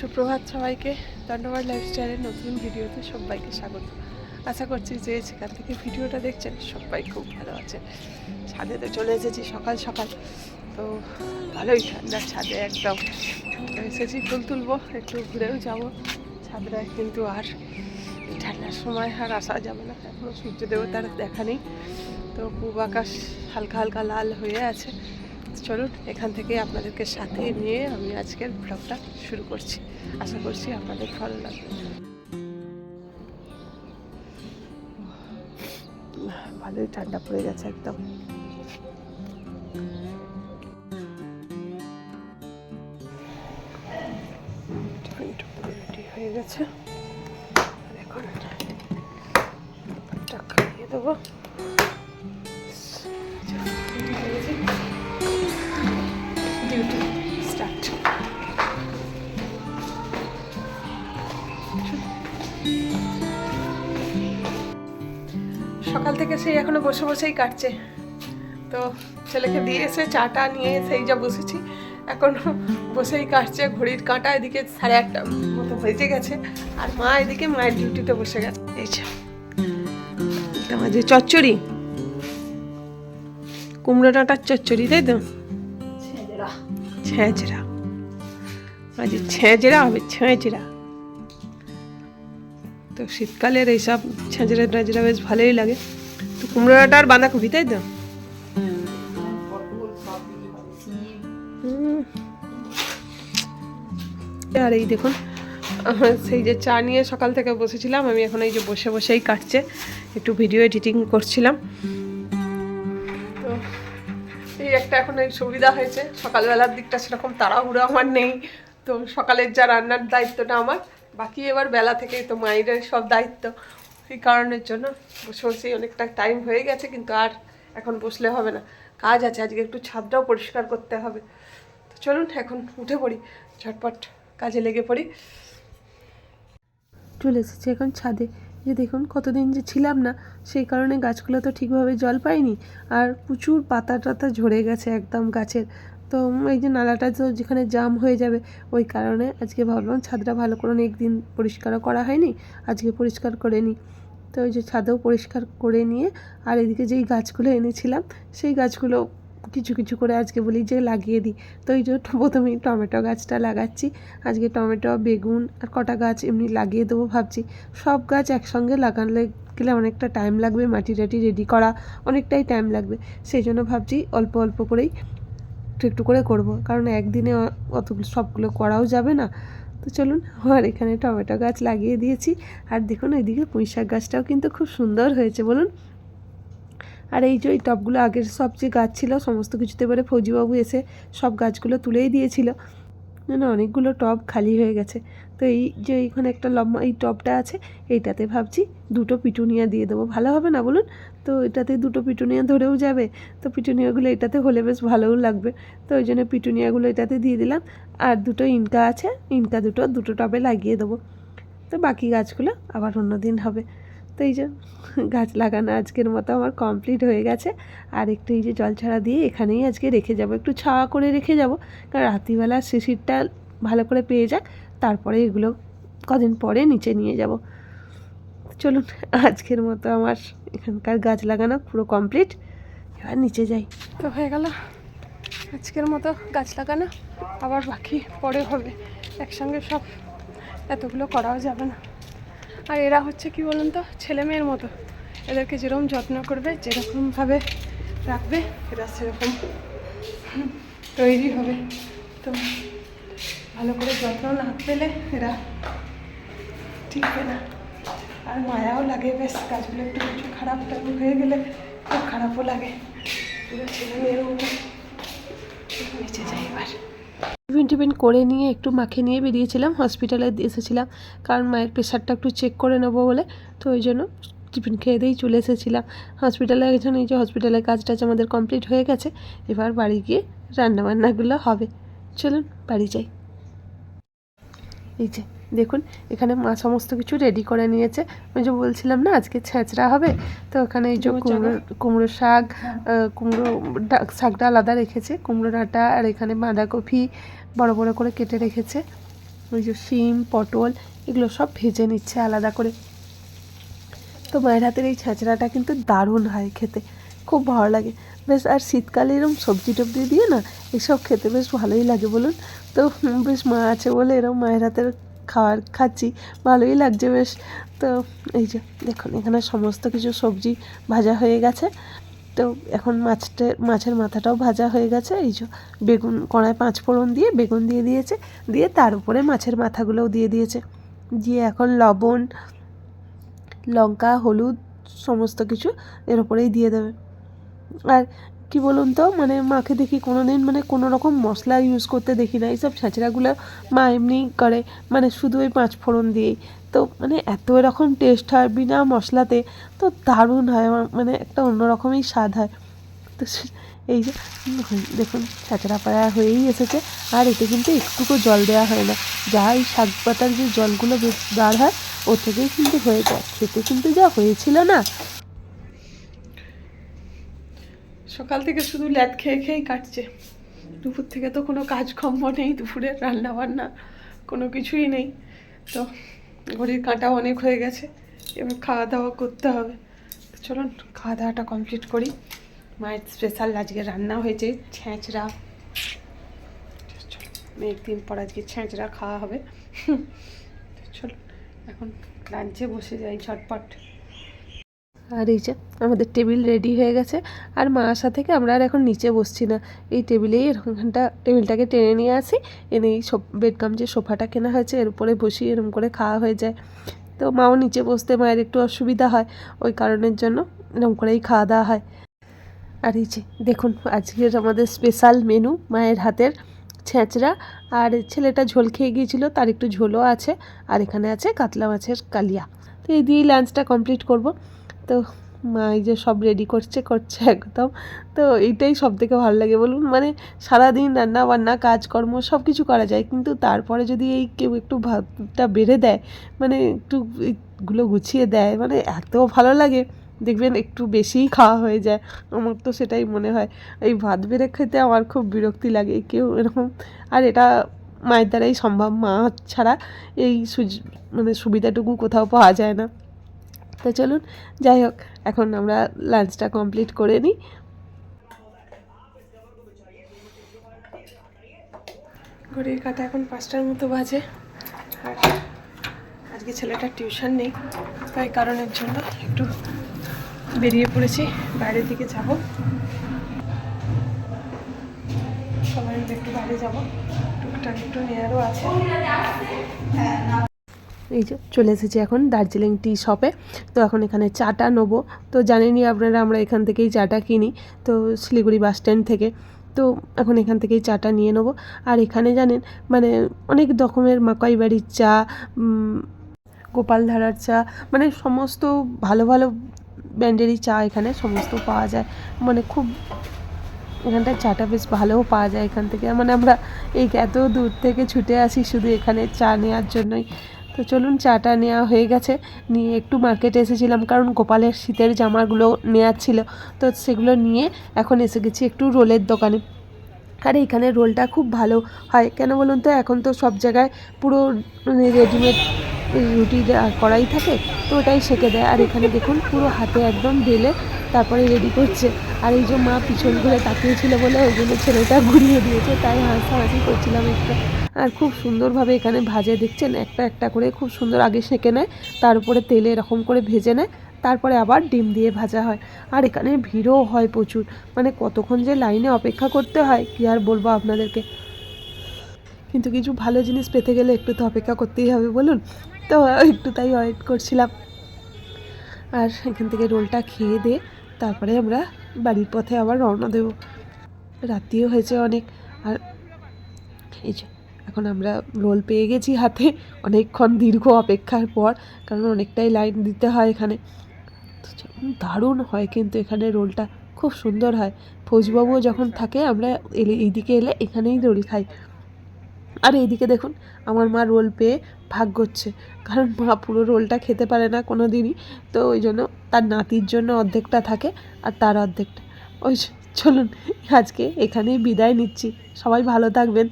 সুপ্রভাত সবাইকে দণ্ডবাদ লাইফস্টাইলের নতুন ভিডিওতে সবাইকে স্বাগত। আশা করছি যে সেখান থেকে ভিডিওটা দেখছেন, সবাই খুব ভালো আছে ছাদে তো চলে এসেছি সকাল সকাল, তো ভালোই ঠান্ডা ছাদে একদম। এসেছি ফুল তুলবো, একটু ঘুরেও যাব। ছাদরা কিন্তু আর ঠান্ডার সময় আর আসা যাবে না এখনও সূর্য দেবতার দেখা নেই। তো পূব আকাশ হালকা হালকা লাল হয়ে আছে। চলুন এখান থেকে আপনাদেরকে সাথে নিয়ে আমি আজকের ব্লগটা শুরু করছি। আশা করছি আপনাদের ভালো লাগবে। ভালোই ঠান্ডা পড়ে গেছে একদম। হয়ে গেছে। খাইয়ে দেবো। সেই এখনও বসে বসেই কাটছে। তো ছেলেকে দিয়ে এসে চাটা নিয়ে সেই যা বসেছি এখন বসেই কাটছে ঘড়ির কাঁটা এদিকে সাড়ে আটটা মতো বেজে গেছে আর মা এদিকে মায়ের ডিউটিতে বসে গেছে। এই যে চচ্চড়ি। কুমড়ো ডাঁটার চচ্চড়ি তাই তো? ছেঁচড়া। আজ ছেঁচড়া হবে ছেঁচড়া। তো শীতকালের এইসব ছেঁচড়া টেঁচড়া বেশ ভালোই লাগে। তো কুমড়ো ডাঁটা আর বাঁধাকপি, তাই তো? আর এই দেখুন সেই যে চা নিয়ে সকাল থেকে বসেছিলাম, আমি এখন এই যে বসে বসেই কাটছে, একটু ভিডিও এডিটিং করছিলাম। তো এই একটা এখন এই সুবিধা হয়েছে, সকালবেলার দিকটা সেরকম তাড়াহুড়ো আমার নেই। তো সকালের যা রান্নার দায়িত্বটা আমার, বাকি এবার বেলা থেকেই তো মায়ের সব দায়িত্ব। এই কারণের জন্য বসে অনেকটা টাইম হয়ে গেছে, কিন্তু আর এখন বসলে হবে না। কাজ আছে, আজকে একটু ছাদটাও পরিষ্কার করতে হবে। তো চলুন, এখন উঠে পড়ি, ঝটপট কাজে লেগে পড়ি। চলে এসেছি এখন ছাদে। যে দেখুন, কতদিন যে ছিলাম না, সেই কারণে গাছগুলো তো ঠিকভাবে জল পায়নি, আর প্রচুর পাতা টাতা ঝরে গেছে একদম গাছের। তো এই যে নালাটা তো যেখানে জাম হয়ে যাবে, ওই কারণে আজকে ভাবলাম ছাদটা ভালো করে একদিন পরিষ্কারও করা হয়নি, আজকে পরিষ্কার করে নিই। তো ওই যে ছাদেও পরিষ্কার করে নিয়ে আর এদিকে যেই গাছগুলো এনেছিলাম, সেই গাছগুলো কিছু কিছু করে আজকে বলি যে লাগিয়ে দিই। তো এই জন্য প্রথমেই টমেটো গাছটা লাগাচ্ছি। আজকে টমেটো, বেগুন আর কটা গাছ এমনি লাগিয়ে দেবো ভাবছি। সব গাছ একসঙ্গে লাগালে গেলে অনেকটা টাইম লাগবে, মাটি টাটি রেডি করা অনেকটাই টাইম লাগবে। সেই জন্য ভাবছি অল্প অল্প করেই একটু একটু করে করব। কারণ একদিনে অতগুলো সবগুলো করাও যাবে না। তো চলুন, আর এখানে টমেটো গাছ লাগিয়ে দিয়েছি। আর দেখুন, এদিকে পুঁই শাক গাছটাও কিন্তু খুব সুন্দর হয়েছে, বলুন। আর এই যে এই টবগুলো আগের সব যে গাছ ছিল, সমস্ত কিছুতে এবারে ফৌজিবাবু এসে সব গাছগুলো তুলেই দিয়েছিল। না অনেকগুলো টব খালি হয়ে গেছে। তো এই যে এইখানে একটা লম্বা এই টবটা আছে, এইটাতে ভাবছি দুটো পিটুনিয়া দিয়ে দেবো। ভালো হবে না বলুন? তো এটাতে দুটো পিটুনিয়া ধরেও যাবে। তো পিটুনিয়াগুলো এটাতে হলে বেশ ভালোও লাগবে। তো ওই জন্য পিটুনিয়াগুলো এটাতে দিয়ে দিলাম। আর দুটো ইনকা আছে, ইনকা দুটো দুটো টবে লাগিয়ে দেবো। তো বাকি গাছগুলো আবার অন্য দিন হবে। তো এই যে গাছ লাগানো আজকের মতো আমার কমপ্লিট হয়ে গেছে। আর একটু এই যে জল ছাড়া দিয়ে এখানেই আজকে রেখে যাব। একটু ছাওয়া করে রেখে যাব। কারণ রাত্রিবেলা শিশিরটা ভালো করে পেয়ে যাক। তারপরে এগুলো কদিন পরে নিচে নিয়ে যাব। চলুন, আজকের মতো আমার এখানকার গাছ লাগানো পুরো কমপ্লিট। এবার নিচে যাই। তো হয়ে গেল আজকের মতো গাছ লাগানো। আবার বাকি পরে হবে। একসঙ্গে সব এতগুলো করাও যাবে না। আর এরা হচ্ছে কি বলুন তো, ছেলে মেয়ের মতো। এদেরকে যেরকম যত্ন করবে, যেরকমভাবে রাখবে, এরা সেরকম তৈরি হবে। তো ভালো করে যত্ন না পেলে এরা ঠিকবে না। আর মায়াও লাগে, বেশ গাছগুলো একটু কিছু খারাপ টাইপ হয়ে গেলে খুব খারাপও লাগে। ছেলে মেয়ের মতো। নিচে যাই এবার। টিফিন টিফিন করে নিয়ে একটু মাখে নিয়ে বেরিয়েছিলাম হসপিটালে এসেছিলাম। কারণ মায়ের প্রেশারটা একটু চেক করে নেব বলে, তো ওই জন্য টিফিন খেয়ে দিয়েই চলে এসেছিলাম। হসপিটালে একজন, এই যে হসপিটালের কাজ টাজ আমাদের কমপ্লিট হয়ে গেছে, এবার বাড়ি গিয়ে রান্নাবান্নাগুলো হবে। চলুন, বাড়ি যাই। এই যে দেখুন এখানে মা সমস্ত কিছু রেডি করে নিয়েছে। ওই যে বলছিলাম না আজকে ছেঁচড়া হবে তো ওখানে এই যে কুমড়ো কুমড়ো শাক কুমড়ো শাকটা আলাদা রেখেছে কুমড়ো ডাঁটা আর এখানে বাঁধাকপি বড় বড় করে কেটে রেখেছে। ওই যে শিম পটল এগুলো সব ভেজে নিচ্ছে আলাদা করে। তো মায়ের হাতের এই ছেঁচড়াটা কিন্তু দারুণ হয় খেতে খুব ভালো লাগে। বেশ আর শীতকালে এরকম সবজি টবজি দিয়ে না এসব খেতে বেশ ভালোই লাগে বলুন। তো বেশ মা আছে বলে এরকম মায়ের হাতের খাবার খাচ্ছি। ভালোই লাগছে বেশ। তো এই যে দেখুন, এখানে সমস্ত কিছু সবজি ভাজা হয়ে গেছে। তো এখন মাছটা, মাছের মাথাটাও ভাজা হয়ে গেছে। এই যে বেগুন, কড়ায় পাঁচ ফোড়ন দিয়ে বেগুন দিয়ে দিয়েছে। দিয়ে তার উপরে মাছের মাথাগুলোও দিয়ে দিয়েছে। দিয়ে এখন লবণ, লঙ্কা, হলুদ, সমস্ত কিছু এর উপরেই দিয়ে দেবে। আর কি বলুন তো? মানে মাকে দেখি কোনো দিন মানে কোনো রকম মশলা ইউজ করতে দেখি না। এইসব ছেঁচড়াগুলো মা এমনি করে। মানে শুধু ওই পাঁচ ফোড়ন দিয়েই। তো মানে এত এরকম টেস্ট হয় বিনা মশলাতে, তো দারুণ হয় আমার। মানে একটা অন্যরকমই স্বাদ হয়। তো এই যে দেখুন ছাঁচড়া পাড়া হয়েই এসেছে। আর এতে কিন্তু একটুকু জল দেওয়া হয় না। যা এই শাক পাতার যে জলগুলো বেশ বার হয় ও থেকেই কিন্তু হয়ে যায়। খেতে কিন্তু যা হয়েছিল না সকাল থেকে শুধু ল্যাদ খেয়ে খেয়েই কাটছে। দুপুর থেকে তো কোনো কাজকর্ম নেই দুপুরের রান্না বান্না কোনো কিছুই নেই। তো ঘড়ির কাঁটা অনেক হয়ে গেছে, এবার খাওয়া দাওয়া করতে হবে। চলুন, খাওয়া দাওয়াটা কমপ্লিট করি। মায়ের স্পেশাল আজকে রান্না হয়েছে ছ্যাঁচড়া অনেক দিন পর আজকে ছ্যাঁচড়া খাওয়া হবে। চলুন, এখন লাঞ্চে বসে যাই ঝটপট। আর এই যে আমাদের টেবিল রেডি হয়ে গেছে। আর মা আসা থেকে আমরা আর এখন নিচে বসছি না। এই টেবিলেই এরকমখানটা টেবিলটাকে টেনে নিয়ে আসি। এনে এই বেডকাম যে সোফাটা কেনা হয়েছে, এর উপরে বসি এরকম করে খাওয়া হয়ে যায়। তো মাও নিচে বসতে মায়ের একটু অসুবিধা হয়, ওই কারণের জন্য এরকম করেই খাওয়া দাওয়া হয়। আর এই যে দেখুন আজকের আমাদের স্পেশাল মেনু মায়ের হাতের ছেঁচড়া। আর ছেলেটা ঝোল খেয়ে গিয়েছিল, তার একটু ঝোলও আছে। আর এখানে আছে কাতলা মাছের কালিয়া। তো এই দিয়েই লাঞ্চটা কমপ্লিট করব। তো মা এই যে সব রেডি করছে করছে একদম। তো এইটাই সব থেকে ভালো লাগে বলুন। মানে সারাদিন রান্না বান্না, কাজকর্ম সব কিছু করা যায়। কিন্তু তারপরে যদি এই কেউ একটু ভাতটা বেড়ে দেয় মানে একটু এগুলো গুছিয়ে দেয় মানে এত ভালো লাগে। দেখবেন একটু বেশিই খাওয়া হয়ে যায়। আমার তো সেটাই মনে হয়। এই ভাত বেড়ে খেতে আমার খুব বিরক্তি লাগে। কেউ এরকম, আর এটা মায়ের দ্বারাই সম্ভব। মা ছাড়া এই সুজ মানে সুবিধাটুকু কোথাও পাওয়া যায় না। তো চলুন, যাই হোক, এখন আমরা লাঞ্চটা কমপ্লিট করে নিই। ঘড়ির কাটা এখন পাঁচটার মতো বাজে। আর আজকে ছেলেটার টিউশন নেই, তাই কারণের জন্য একটু বেরিয়ে পড়েছি, বাইরের দিকে যাব। সবাই একটু বাইরে যাব। টুকটাক একটু নেয়ারও আছে। এই যে চলে এসেছি এখন দার্জিলিং টি শপে। তো এখন এখানে চাটা নেব। তো জানেনই আপনারা, আমরা এখান থেকেই চাটা কিনি। তো শিলিগুড়ি বাস স্ট্যান্ড থেকে। তো এখন এখান থেকেই চাটা নিয়ে নেব। আর এখানে জানেন মানে অনেক রকমের মাকাই বাড়ির চা গোপালধারার চা মানে সমস্ত ভালো ভালো ব্র্যান্ডেরই চা এখানে সমস্ত পাওয়া যায়। মানে খুব এখানটায় চাটা বেশ ভালোও পাওয়া যায় এখান থেকে। মানে আমরা এই এত দূর থেকে ছুটে আসি শুধু এখানে চা নেওয়ার জন্যই। তো চলুন চাটা নেওয়া হয়ে গেছে। নিয়ে একটু মার্কেটে এসেছিলাম কারণ গোপালের শীতের জামাগুলো নেওয়ার ছিল। তো সেগুলো নিয়ে এখন এসে গেছি একটু রোলের দোকানে। আর এইখানে রোলটা খুব ভালো হয়। কেন বলুন তো, এখন তো সব জায়গায় পুরো মানে রেডিমেড রুটি দেওয়া করাই থাকে, তো ওটাই সেঁকে দেয়। আর এখানে দেখুন পুরো হাতে একদম বেলে তারপরে রেডি করছে। আর এই যে মা পিছন ঘুরে তাকিয়েছিল বলে ওই জন্য ছেলেটা ঘুরিয়ে দিয়েছে। তাই হাসাহাসি করছিলাম একটু। আর খুব সুন্দরভাবে এখানে ভাজে, দেখছেন? একটা একটা করে খুব সুন্দর আগে সেঁকে নেয়, তার উপরে তেলে এরকম করে ভেজে নেয়, তারপরে আবার ডিম দিয়ে ভাজা হয়। আর এখানে ভিড়ও হয় প্রচুর। মানে কতক্ষণ যে লাইনে অপেক্ষা করতে হয়, কি আর বলব আপনাদেরকে? কিন্তু কিছু ভালো জিনিস পেতে গেলে একটু তো অপেক্ষা করতেই হবে, বলুন? তো একটু তাই ওয়েট করছিলাম। আর এখান থেকে রোলটা খেয়ে দিয়ে তারপরে আমরা বাড়ির পথে আবার রওনা দেব। রাত্রিও হয়েছে অনেক। আর এই যে এখন আমরা রোল পেয়ে গেছি হাতে। অনেকক্ষণ দীর্ঘ অপেক্ষার পর, কারণ অনেকটাই লাইন দিতে হয় এখানে। দারুণ হয় কিন্তু এখানে রোলটা, খুব সুন্দর হয়। ফৌজবাবুও যখন থাকে, আমরা এলে, এইদিকে এলে এখানেই রোল খাই। আর এইদিকে দেখুন, আমার মা রোল পেয়ে ভাগ করছে। কারণ মা পুরো রোলটা খেতে পারে না কোনো দিনই তো ওই জন্য তার নাতির জন্য অর্ধেকটা থাকে আর তার অর্ধেকটা। ওই চলুন, আজকে এখানেই বিদায় নিচ্ছি। সবাই ভালো থাকবেন।